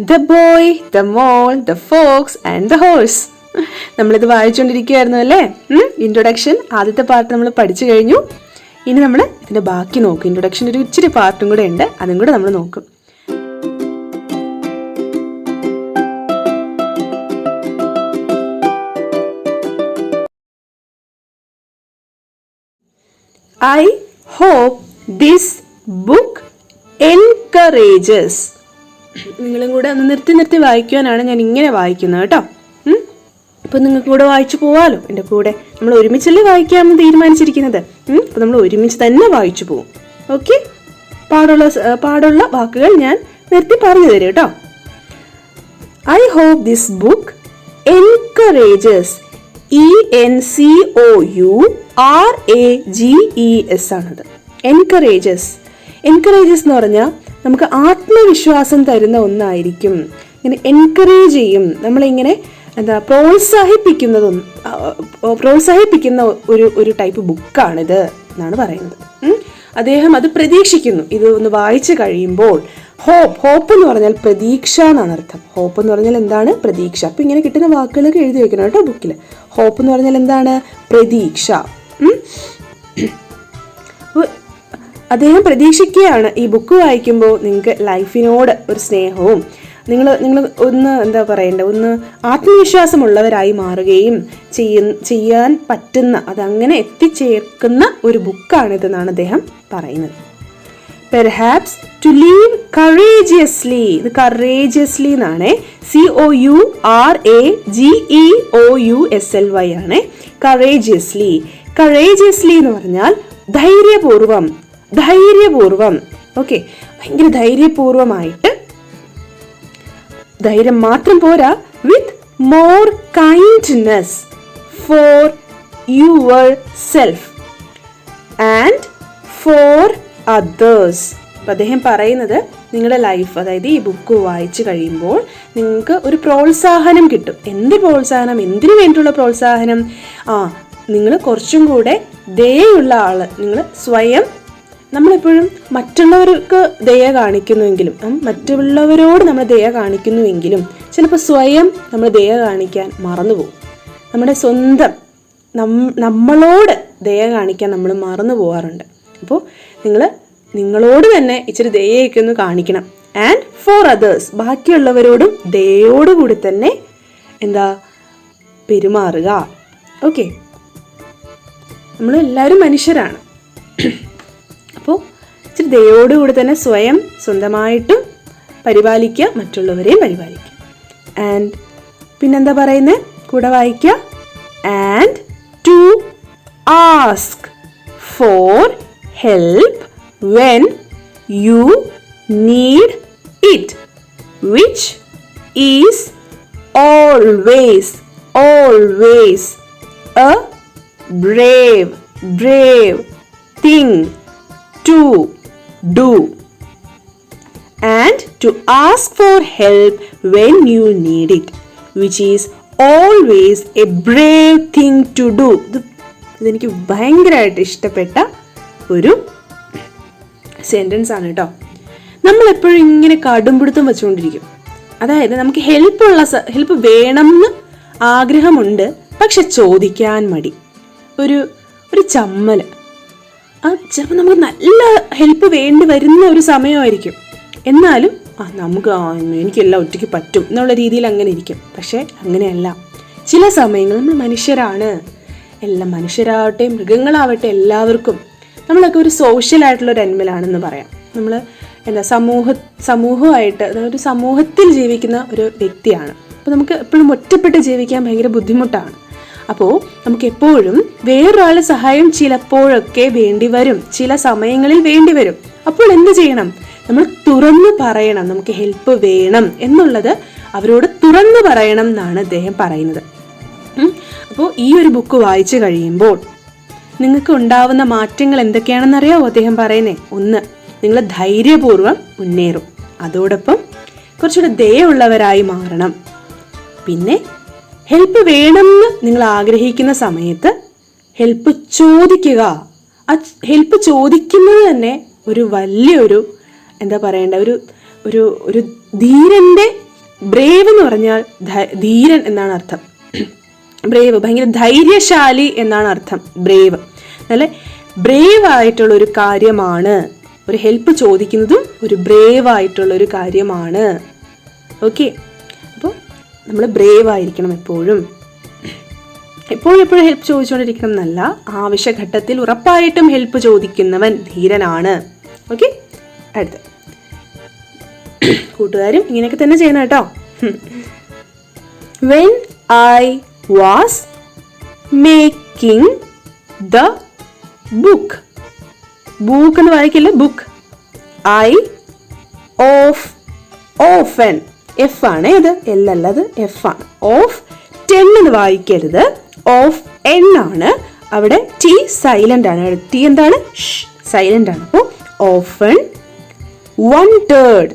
The boy the mole the fox and the horse നമ്മളിത് വായിച്ചുകൊണ്ടിരിക്കുകയായിരുന്നു അല്ലേ? ഇൻട്രൊഡക്ഷൻ ആദ്യത്തെ പാർട്ട് നമ്മൾ പഠിച്ചു കഴിഞ്ഞു. ഇനി നമ്മൾ ഇതിന്റെ ബാക്കി നോക്കും. ഇൻട്രൊഡക്ഷൻ ഒരു ഇച്ചിരി പാർട്ടും കൂടെ ഉണ്ട്. അതും കൂടെ നമ്മൾ നോക്കും. I hope this book encourages നിങ്ങളും കൂടെ ഒന്ന് നിർത്തി നിർത്തി വായിക്കുവാനാണ് ഞാൻ ഇങ്ങനെ വായിക്കുന്നത് കേട്ടോ. അപ്പം നിങ്ങൾക്ക് കൂടെ വായിച്ചു പോവാലോ? എന്റെ കൂടെ നമ്മൾ ഒരുമിച്ചല്ലേ വായിക്കാമെന്ന് തീരുമാനിച്ചിരിക്കുന്നത്. അപ്പൊ നമ്മൾ ഒരുമിച്ച് തന്നെ വായിച്ചു പോവും. ഓക്കെ പാടുള്ള പാടുള്ള വാക്കുകൾ ഞാൻ നിർത്തി പറഞ്ഞു തരും കേട്ടോ. I hope this book encourages E N C O U R A G E S ആണത്. എൻകറേജസ് എൻകറേജസ് എന്ന് പറഞ്ഞാൽ നമുക്ക് ആത്മവിശ്വാസം തരുന്ന ഒന്നായിരിക്കും. ഇങ്ങനെ എൻകറേജ് ചെയ്യും. നമ്മളിങ്ങനെ എന്താ പ്രോത്സാഹിപ്പിക്കുന്നതും പ്രോത്സാഹിപ്പിക്കുന്ന ഒരു ഒരു ടൈപ്പ് ബുക്കാണിത് എന്നാണ് പറയുന്നത്. അദ്ദേഹം അത് പ്രതീക്ഷിക്കുന്നു. ഇത് ഒന്ന് വായിച്ചു കഴിയുമ്പോൾ ഹോപ്പ് ഹോപ്പ് എന്ന് പറഞ്ഞാൽ പ്രതീക്ഷ എന്നാണ് അർത്ഥം. ഹോപ്പ് എന്ന് പറഞ്ഞാൽ എന്താണ്? പ്രതീക്ഷ. അപ്പൊ ഇങ്ങനെ കിട്ടുന്ന വാക്കുകളൊക്കെ എഴുതി വെക്കണം കേട്ടോ ബുക്കിൽ ഹോപ്പ് എന്ന് പറഞ്ഞാൽ എന്താണ്? പ്രതീക്ഷ. അദ്ദേഹം പ്രതീക്ഷിക്കുകയാണ് ഈ ബുക്ക് വായിക്കുമ്പോൾ നിങ്ങൾക്ക് ലൈഫിനോട് ഒരു സ്നേഹവും നിങ്ങൾ നിങ്ങൾ ഒന്ന് എന്താ പറയണ്ടേ ഒന്ന് ആത്മവിശ്വാസമുള്ളവരായി മാറുകയും ചെയ്യ ചെയ്യാൻ പറ്റുന്ന അതങ്ങനെ എത്തിച്ചേർക്കുന്ന ഒരു ബുക്കാണിതെന്നാണ് അദ്ദേഹം പറയുന്നത്. പെർഹാപ്സ് ടു ലീവ് കറേജിയസ്ലി ഇത് കറേജിയസ്ലി എന്നാണ്. C O U R A G E O U S L Y ആണ്. കറേജിയസ്ലി കറേജിയസ്ലി എന്ന് പറഞ്ഞാൽ ധൈര്യപൂർവം ധൈര്യപൂർവം. ഓക്കെ ഭയങ്കര ധൈര്യപൂർവമായിട്ട് ധൈര്യം മാത്രം പോരാ. With more kindness for yourself and for others അപ്പം അദ്ദേഹം പറയുന്നത് നിങ്ങളുടെ ലൈഫ് അതായത് ഈ ബുക്ക് വായിച്ചു കഴിയുമ്പോൾ നിങ്ങൾക്ക് ഒരു പ്രോത്സാഹനം കിട്ടും. എന്ത് പ്രോത്സാഹനം? എന്തിനു വേണ്ടിയിട്ടുള്ള പ്രോത്സാഹനം? ആ നിങ്ങൾ കുറച്ചും കൂടെ ദയുള്ള ആൾ നിങ്ങൾ സ്വയം നമ്മളെപ്പോഴും മറ്റുള്ളവർക്ക് ദയ കാണിക്കുന്നുവെങ്കിലും മറ്റുള്ളവരോട് നമ്മൾ ദയ കാണിക്കുന്നുവെങ്കിലും ചിലപ്പോൾ സ്വയം നമ്മൾ ദയ കാണിക്കാൻ മറന്നുപോകും. നമ്മുടെ സ്വന്തം നമ്മളോട് ദയ കാണിക്കാൻ നമ്മൾ മറന്നു പോകാറുണ്ട് അപ്പോൾ നിങ്ങൾ നിങ്ങളോട് തന്നെ ഇച്ചിരി ദയയൊക്കെ ഒന്ന് കാണിക്കണം. ആൻഡ് ഫോർ അതേഴ്സ് ബാക്കിയുള്ളവരോടും ദയോടുകൂടി തന്നെ എന്താ പെരുമാറുക. ഓക്കെ നമ്മളെല്ലാവരും മനുഷ്യരാണ്. ഇച്ചിരി ദയോടുകൂടി തന്നെ സ്വയം സ്വന്തമായിട്ടും പരിപാലിക്കുക മറ്റുള്ളവരെയും പരിപാലിക്കുക. ആൻഡ് പിന്നെന്താ പറയുന്നത് കൂടെ വായിക്കുക and to ask for help when you need it which is always always a brave, brave thing to do. And to ask for help when you need it, which is always a brave thing to do. ഇത് ഇതെനിക്ക് ഭയങ്കരമായിട്ട് ഇഷ്ടപ്പെട്ട ഒരു sentence ആണ് കേട്ടോ നമ്മളെപ്പോഴും ഇങ്ങനെ കടുംപിടുത്തം വെച്ചുകൊണ്ടിരിക്കും അതായത് നമുക്ക് ഹെൽപ്പുള്ള ഹെൽപ്പ് വേണമെന്ന് ആഗ്രഹമുണ്ട് പക്ഷെ ചോദിക്കാൻ മടി ഒരു ഒരു ചമ്മൽ ആ ചിലപ്പോൾ നമുക്ക് നല്ല ഹെൽപ്പ് വേണ്ടി വരുന്ന ഒരു സമയമായിരിക്കും. എന്നാലും ആ നമുക്ക് എനിക്കെല്ലാം ഒറ്റയ്ക്ക് പറ്റും എന്നുള്ള രീതിയിൽ അങ്ങനെ ഇരിക്കും. പക്ഷേ അങ്ങനെയല്ല. ചില സമയങ്ങൾ നമ്മൾ മനുഷ്യരാണ്. എല്ലാം മനുഷ്യരാവട്ടെ മൃഗങ്ങളാവട്ടെ എല്ലാവർക്കും നമ്മളൊക്കെ ഒരു സോഷ്യൽ ആയിട്ടുള്ള ഒരു അനിമലാണെന്ന് പറയാം. നമ്മൾ എന്താ സമൂഹ സമൂഹമായിട്ട് ഒരു സമൂഹത്തിൽ ജീവിക്കുന്ന ഒരു വ്യക്തിയാണ്. അപ്പോൾ നമുക്ക് എപ്പോഴും ഒറ്റപ്പെട്ട് ജീവിക്കാൻ ഭയങ്കര ബുദ്ധിമുട്ടാണ്. അപ്പോൾ നമുക്ക് എപ്പോഴും വേറൊരാളുടെ സഹായം ചിലപ്പോഴൊക്കെ വേണ്ടി വരും. ചില സമയങ്ങളിൽ വേണ്ടി വരും. അപ്പോൾ എന്ത് ചെയ്യണം? നമ്മൾ തുറന്നു പറയണം. നമുക്ക് ഹെൽപ്പ് വേണം എന്നുള്ളത് അവരോട് തുറന്നു പറയണം എന്നാണ് അദ്ദേഹം പറയുന്നത്. അപ്പോൾ ഈ ഒരു ബുക്ക് വായിച്ചു കഴിയുമ്പോൾ നിങ്ങൾക്ക് ഉണ്ടാവുന്ന മാറ്റങ്ങൾ എന്തൊക്കെയാണെന്നറിയാവോ അദ്ദേഹം പറയുന്നേ? ഒന്ന് നിങ്ങൾ ധൈര്യപൂർവം മുന്നേറും. അതോടൊപ്പം കുറച്ചുകൂടെ ദയുള്ളവരായി മാറണം. പിന്നെ ഹെൽപ്പ് വേണമെന്ന് നിങ്ങൾ ആഗ്രഹിക്കുന്ന സമയത്ത് ഹെൽപ്പ് ചോദിക്കുക. ആ ഹെൽപ്പ് ചോദിക്കുന്നത് തന്നെ ഒരു വലിയൊരു എന്താ പറയേണ്ട ഒരു ഒരു ഒരു ധീരന്റെ ബ്രേവ് എന്ന് പറഞ്ഞാൽ ധീരൻ എന്നാണ് അർത്ഥം. ബ്രേവ് ഭയങ്കര ധൈര്യശാലി എന്നാണ് അർത്ഥം ബ്രേവ് നല്ല ബ്രേവ് ആയിട്ടുള്ള ഒരു കാര്യമാണ്. ഒരു ഹെൽപ്പ് ചോദിക്കുന്നതും ഒരു ബ്രേവ് ആയിട്ടുള്ള ഒരു കാര്യമാണ്. ഓക്കെ നമ്മൾ ബ്രേവ് ആയിരിക്കണം എപ്പോഴും. എപ്പോഴും എപ്പോഴും ഹെൽപ്പ് ചോദിച്ചുകൊണ്ടിരിക്കണം എന്നല്ല ആവശ്യഘട്ടത്തിൽ ഉറപ്പായിട്ടും ഹെൽപ്പ് ചോദിക്കുന്നവൻ ധീരനാണ്. ഓക്കെ അടുത്ത്. കൂട്ടുകാരും ഇങ്ങനെയൊക്കെ തന്നെ ചെയ്യണം കേട്ടോ. When I was making the book book എന്ന് വായിക്കില്ല? Book I off often F ആണ് ഇത്. എൽ അല്ലത് എഫ് ആണ്. ഓഫ് ടെൻ എന്ന് വായിക്കരുത്. ഓഫ് എൻ ആണ്. അവിടെ ടി സൈലന്റ് ആണ്. ടി എന്താണ്? സൈലന്റ് ആണ്. അപ്പോൾ often wondered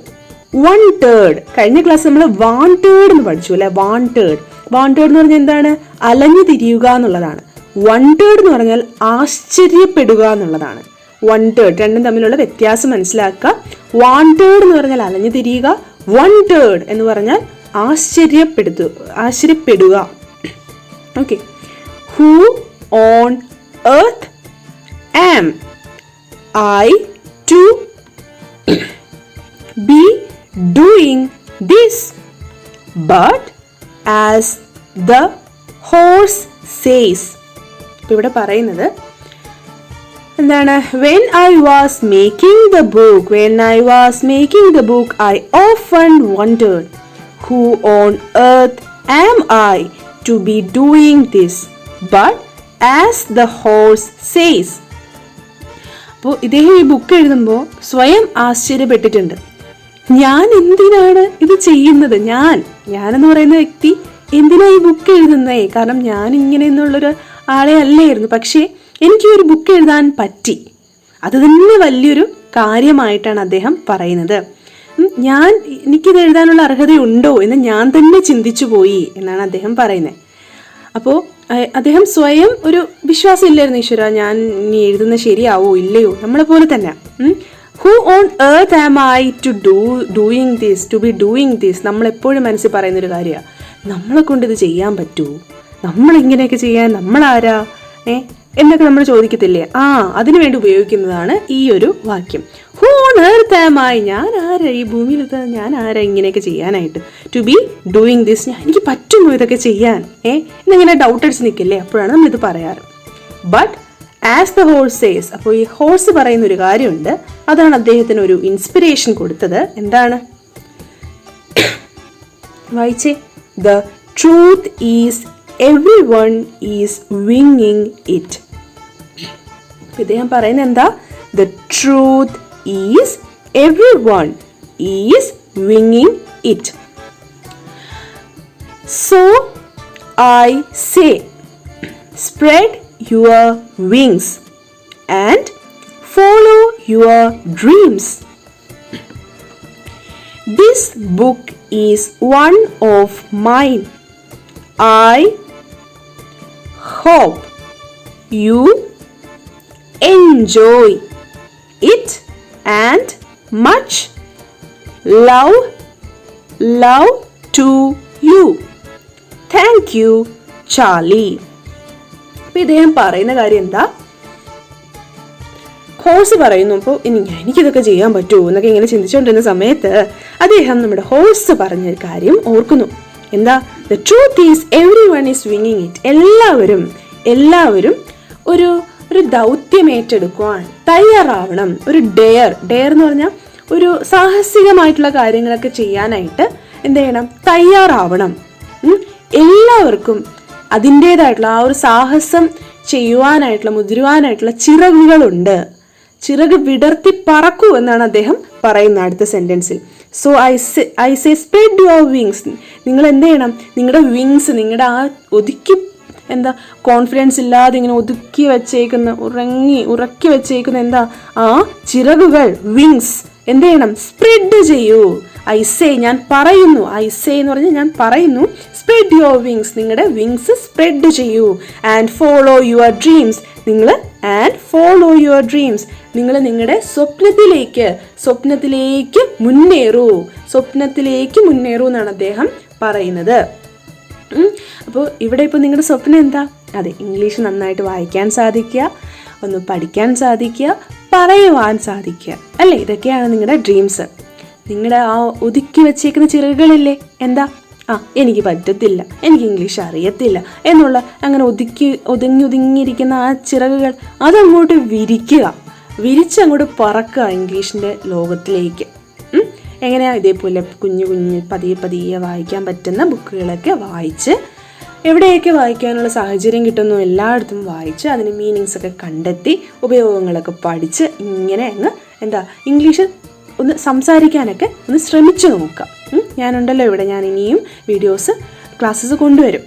wondered കഴിഞ്ഞ ക്ലാസ് നമ്മൾ വാണ്ടേഡ് എന്ന് പഠിച്ചു അല്ലെ? വാണ്ടേഡ് വാണ്ടേഡ് എന്ന് പറഞ്ഞാൽ എന്താണ്? അലഞ്ഞു തിരിയുക എന്നുള്ളതാണ്. വൺ തേർഡ് എന്ന് പറഞ്ഞാൽ ആശ്ചര്യപ്പെടുക എന്നുള്ളതാണ്. വൺ തേർഡ് രണ്ടും തമ്മിലുള്ള വ്യത്യാസം മനസ്സിലാക്കുക. വാണ്ടേഡ് എന്ന് പറഞ്ഞാൽ അലഞ്ഞു തിരിയുക. തേർഡ് എന്ന് പറഞ്ഞാൽ ആശ്ചര്യപ്പെടുത്തു ആശ്ചര്യപ്പെടുക. Okay who on earth am I to be doing this but as the horse says ഇപ്പം ഇവിടെ പറയുന്നത് എന്താണ്? When I was making the book when I was making the book I often wondered who on earth am I to be doing this but as the horse says അപ്പോൾ ഇദ്ദേഹം ഈ book എഴുതുമ്പോൾ സ്വയം ആശ്ചര്യപ്പെട്ടിട്ടുണ്ട്. ഞാൻ എന്തിനാണ് ഇത് ചെയ്യുന്നത്? ഞാൻ ഞാൻ എന്ന് പറയുന്ന വ്യക്തി എന്തിനാണ് ഈ ബുക്ക് എഴുതുന്നേ? കാരണം ഞാൻ ഇങ്ങനെ എന്നുള്ളൊരു ആളെ അല്ലായിരുന്നു. പക്ഷേ എനിക്ക് ഒരു ബുക്ക് എഴുതാൻ പറ്റി. അത് തന്നെ വലിയൊരു കാര്യമായിട്ടാണ് അദ്ദേഹം പറയുന്നത്. ഞാൻ എനിക്കിത് എഴുതാനുള്ള അർഹതയുണ്ടോ എന്ന് ഞാൻ തന്നെ ചിന്തിച്ചു പോയി എന്നാണ് അദ്ദേഹം പറയുന്നത്. അപ്പോൾ അദ്ദേഹം സ്വയം ഒരു വിശ്വാസം ഇല്ലായിരുന്നു ഈശ്വര ഞാൻ ഇനി എഴുതുന്ന ശരിയാവോ ഇല്ലയോ? നമ്മളെ പോലെ തന്നെ. Who on earth am I to do doing this to be doing this നമ്മൾ എപ്പോഴും മനസ്സിൽ പറയുന്നൊരു കാര്യമാണ് നമ്മളെ കൊണ്ട് ഇത് ചെയ്യാൻ പറ്റുമോ നമ്മൾ ഇങ്ങനെയൊക്കെ ചെയ്യാൻ? നമ്മളാരാ? ഏ എന്നൊക്കെ നമ്മൾ ചോദിക്കത്തില്ലേ? ആ അതിനു വേണ്ടി ഉപയോഗിക്കുന്നതാണ് ഈ ഒരു വാക്യം. ഹൂ ഓൺ ഞാൻ ആരാ? ഈ ഭൂമിയിൽ ഞാൻ ആരാ? ഇങ്ങനെയൊക്കെ ചെയ്യാനായിട്ട്. ടു ബി ഡൂയിങ് ദിസ് ഞാൻ എനിക്ക് പറ്റുമോ ഇതൊക്കെ ചെയ്യാൻ. ഏ? എന്നിങ്ങനെ ഡൗട്ട് അടിച്ച് നിൽക്കില്ലേ? അപ്പോഴാണ് നമ്മളിത് പറയാറ്. But as the horse says അപ്പോൾ ഈ ഹോഴ്സ് പറയുന്ന ഒരു കാര്യമുണ്ട്. അതാണ് അദ്ദേഹത്തിന് ഒരു ഇൻസ്പിറേഷൻ കൊടുത്തത്. എന്താണ്? വായിച്ചേ. The truth is everyone is വിങ്ങിങ് it ഇദ്ദേഹം പറയുന്നത് എന്താ the truth is everyone is വിങ്ങിങ് it so I say spread your wings and follow your dreams. This book is one of mine. I hope you enjoy it and much love love to you. Thank you, Charlie. അപ്പൊ ഇദ്ദേഹം പറയുന്ന കാര്യം എന്താ? Horse പറയുന്നു. അപ്പോൾ ഇനി എനിക്കിതൊക്കെ ചെയ്യാൻ പറ്റുമോ എന്നൊക്കെ ഇങ്ങനെ ചിന്തിച്ചുകൊണ്ടിരുന്ന സമയത്ത് അദ്ദേഹം നമ്മുടെ ഹോഴ്സ് പറഞ്ഞ കാര്യം ഓർക്കുന്നു. എന്താ? The truth is everyone is വിങ്ങിങ് it എല്ലാവരും എല്ലാവരും ഒരു ഒരു ദൗത്യം ഏറ്റെടുക്കുവാൻ തയ്യാറാവണം. ഒരു ഡെയർ ഡെയർ എന്ന് പറഞ്ഞാൽ ഒരു സാഹസികമായിട്ടുള്ള കാര്യങ്ങളൊക്കെ ചെയ്യാനായിട്ട് എന്ത് ചെയ്യണം? തയ്യാറാവണം. എല്ലാവർക്കും അതിന്റേതായിട്ടുള്ള ആ ഒരു സാഹസം ചെയ്യുവാനായിട്ടുള്ള മുതിരുവാനായിട്ടുള്ള ചിറകുകളുണ്ട്. ചിറക് വിടർത്തി പറക്കൂ എന്നാണ് അദ്ദേഹം പറയുന്നത് അടുത്ത സെന്റൻസിൽ so I I say spread your wings നിങ്ങൾ എന്ത് ചെയ്യണം? നിങ്ങളുടെ വിങ്സ് നിങ്ങളുടെ ആ ഒതുക്കി എന്താ കോൺഫിഡൻസ് ഇല്ലാതെ ഇങ്ങനെ ഒതുക്കി വെച്ചേക്കുന്ന ഉറങ്ങി ഉറക്കി വെച്ചേക്കുന്ന എന്താ ആ ചിറകുകൾ വിങ്സ് എന്ത് ചെയ്യണം? സ്പ്രെഡ് ചെയ്യൂ. ഐ സേ ഞാൻ പറയുന്നു. ഐ സേ എന്ന് പറഞ്ഞാൽ ഞാൻ പറയുന്നു സ്പ്രെഡ് യുവർ വിങ്സ് നിങ്ങളുടെ വിങ്സ് സ്പ്രെഡ് ചെയ്യൂ. ആൻഡ് ഫോളോ യുവർ ഡ്രീംസ് നിങ്ങൾ ആൻഡ് ഫോളോ യുവർ ഡ്രീംസ് നിങ്ങൾ നിങ്ങളുടെ സ്വപ്നത്തിലേക്ക് സ്വപ്നത്തിലേക്ക് മുന്നേറൂ. സ്വപ്നത്തിലേക്ക് മുന്നേറൂ എന്നാണ് അദ്ദേഹം പറയുന്നത്. അപ്പോൾ ഇവിടെ ഇപ്പോൾ നിങ്ങളുടെ സ്വപ്നം എന്താ? അതെ ഇംഗ്ലീഷ് നന്നായിട്ട് വായിക്കാൻ സാധിക്കുക ഒന്ന് പഠിക്കാൻ സാധിക്കുക പറയുവാൻ സാധിക്കുക. അല്ലേ? ഇതൊക്കെയാണ് നിങ്ങളുടെ ഡ്രീംസ് നിങ്ങളുടെ ആ ഒതുക്കി വെച്ചേക്കുന്ന ചിറകുകളില്ലേ? എന്താ? ആ എനിക്ക് പറ്റത്തില്ല എനിക്ക് ഇംഗ്ലീഷ് അറിയത്തില്ല എന്നുള്ള അങ്ങനെ ഒതുക്കി ഒതുങ്ങി ഒതുങ്ങിയിരിക്കുന്ന ആ ചിറകുകൾ അതങ്ങോട്ട് വിരിക്കുക. വിരിച്ചങ്ങോട്ട് പറക്കുക ഇംഗ്ലീഷിന്റെ ലോകത്തിലേക്ക്. ഉം. എങ്ങനെയാ ഇതേപോലെ കുഞ്ഞു കുഞ്ഞ് പതിയെ പതിയെ വായിക്കാൻ പറ്റുന്ന ബുക്കുകളൊക്കെ വായിച്ച് എവിടെയൊക്കെ വായിക്കാനുള്ള സാഹചര്യം കിട്ടുന്നു എല്ലായിടത്തും വായിച്ച് അതിന് മീനിങ്സ് ഒക്കെ കണ്ടെത്തി ഉപയോഗങ്ങളൊക്കെ പഠിച്ച് ഇങ്ങനെ അങ്ങ് എന്താ ഇംഗ്ലീഷ് ഒന്ന് സംസാരിക്കാനൊക്കെ ഒന്ന് ശ്രമിച്ചു നോക്കാം. ഞാനുണ്ടല്ലോ ഇവിടെ ഞാൻ ഇനിയും വീഡിയോസ് ക്ലാസ്സസ് കൊണ്ടുവരും.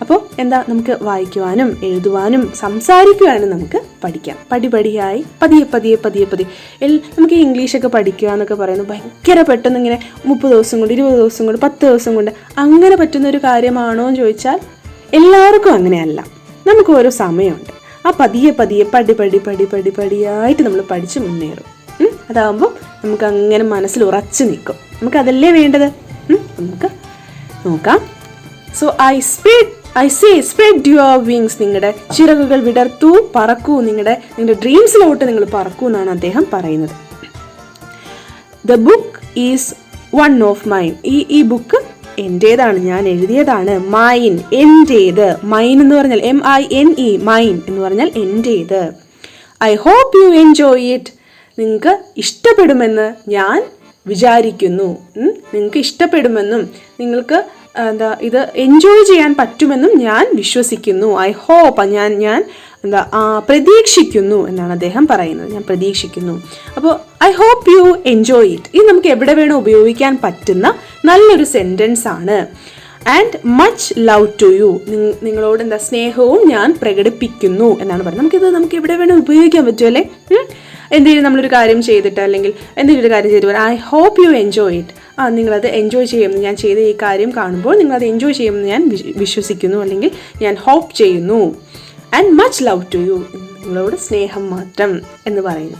അപ്പോൾ എന്താ നമുക്ക് വായിക്കുവാനും എഴുതുവാനും സംസാരിക്കുവാനും നമുക്ക് പഠിക്കാം. പടിപടിയായി പതിയെ പതിയെ പതിയെ പതിയെ. എൽ നമുക്ക് ഇംഗ്ലീഷൊക്കെ പഠിക്കുക എന്നൊക്കെ പറയുന്നത് ഭയങ്കര പെട്ടെന്ന് ഇങ്ങനെ മുപ്പത് ദിവസം കൊണ്ട് ഇരുപത് ദിവസം കൊണ്ട് പത്ത് ദിവസം കൊണ്ട് അങ്ങനെ പറ്റുന്ന ഒരു കാര്യമാണോ എന്ന് ചോദിച്ചാൽ എല്ലാവർക്കും അങ്ങനെയല്ല. നമുക്ക് ഓരോ സമയമുണ്ട്. ആ പതിയെ പതിയെ പടി പടി പടി പടി പടിയായിട്ട് നമ്മൾ പഠിച്ച് മുന്നേറും. അതാകുമ്പോൾ നമുക്ക് അങ്ങനെ മനസ്സിൽ ഉറച്ചു നിൽക്കും. നമുക്ക് അതല്ലേ വേണ്ടത് നമുക്ക് നോക്കാം. So I spread I say spread your wings നിങ്ങളുടെ ചിറകുകൾ വിടർത്തൂ പറക്കൂ നിങ്ങളുടെ നിങ്ങളുടെ ഡ്രീംസിലോട്ട് നിങ്ങൾ പറക്കൂ എന്നാണ് അദ്ദേഹം പറയുന്നത്. The book is one of mine ഈ ഈ ബുക്ക് എന്റേതാണ് ഞാൻ എഴുതിയതാണ് മൈൻ എന്റേത് മൈൻ എന്ന് പറഞ്ഞാൽ M I N E mine എന്ന് പറഞ്ഞാൽ എന്റേത് I hope you enjoy it നിങ്ങൾക്ക് ഇഷ്ടപ്പെടുമെന്ന് ഞാൻ വിചാരിക്കുന്നു. നിങ്ങൾക്ക് ഇഷ്ടപ്പെടുമെന്നും നിങ്ങൾക്ക് എന്താ ഇത് എൻജോയ് ചെയ്യാൻ പറ്റുമെന്നും ഞാൻ വിശ്വസിക്കുന്നു. ഐ ഹോപ്പ് ഞാൻ ഞാൻ എന്താ പ്രതീക്ഷിക്കുന്നു എന്നാണ് അദ്ദേഹം പറയുന്നത്. ഞാൻ പ്രതീക്ഷിക്കുന്നു. അപ്പോൾ I hope you enjoy it ഇത് നമുക്ക് എവിടെ വേണോ ഉപയോഗിക്കാൻ പറ്റുന്ന നല്ലൊരു സെന്റൻസ് ആണ്. And much love to you നിങ്ങളോട് എന്താ സ്നേഹവും ഞാൻ പ്രകടിപ്പിക്കുന്നു എന്നാണ് പറയുന്നത്. നമുക്കിത് നമുക്ക് എവിടെ വേണോ ഉപയോഗിക്കാൻ പറ്റുമല്ലേ? എന്തെങ്കിലും നമ്മളൊരു കാര്യം ചെയ്തിട്ട് അല്ലെങ്കിൽ എന്തെങ്കിലും ഒരു കാര്യം ചെയ്തിട്ട് I hope you enjoy it ആ നിങ്ങളത് എൻജോയ് ചെയ്യുമെന്ന് ഞാൻ ചെയ്ത ഈ കാര്യം കാണുമ്പോൾ നിങ്ങളത് എൻജോയ് ചെയ്യുമെന്ന് ഞാൻ വിശ്വസിക്കുന്നു അല്ലെങ്കിൽ ഞാൻ ഹോപ്പ് ചെയ്യുന്നു. And much love to you നിങ്ങളോട് സ്നേഹം മാത്രം എന്ന് പറയുന്നു.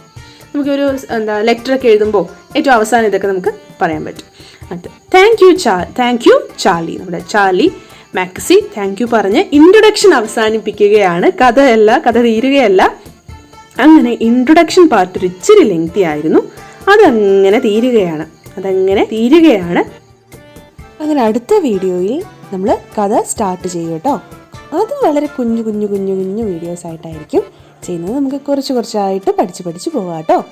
നമുക്കൊരു എന്താ ലെറ്ററൊക്കെ എഴുതുമ്പോൾ ഏറ്റവും അവസാനം ഇതൊക്കെ നമുക്ക് പറയാൻ പറ്റും. അത് താങ്ക് യു ചാ താങ്ക് യു ചാർലി. നമ്മുടെ ചാർലി മാക്സി താങ്ക് യു പറഞ്ഞ് ഇൻട്രൊഡക്ഷൻ അവസാനിപ്പിക്കുകയാണ്. കഥയല്ല കഥ തീരുകയല്ല. അങ്ങനെ ഇൻട്രൊഡക്ഷൻ പാർട്ട് ഒരു ഇച്ചിരി ലെങ്തി ആയിരുന്നു. അതങ്ങനെ തീരുകയാണ്. അതങ്ങനെ തീരുകയാണ്. അങ്ങനെ അടുത്ത വീഡിയോയിൽ നമ്മൾ കഥ സ്റ്റാർട്ട് ചെയ്യും കേട്ടോ അത് വളരെ കുഞ്ഞു കുഞ്ഞു കുഞ്ഞു കുഞ്ഞു വീഡിയോസ് ആയിട്ടായിരിക്കും. ചെയ്യുന്നത് നമുക്ക് കുറച്ച് കുറച്ചായിട്ട് പഠിച്ച് പഠിച്ച് പോകാം കേട്ടോ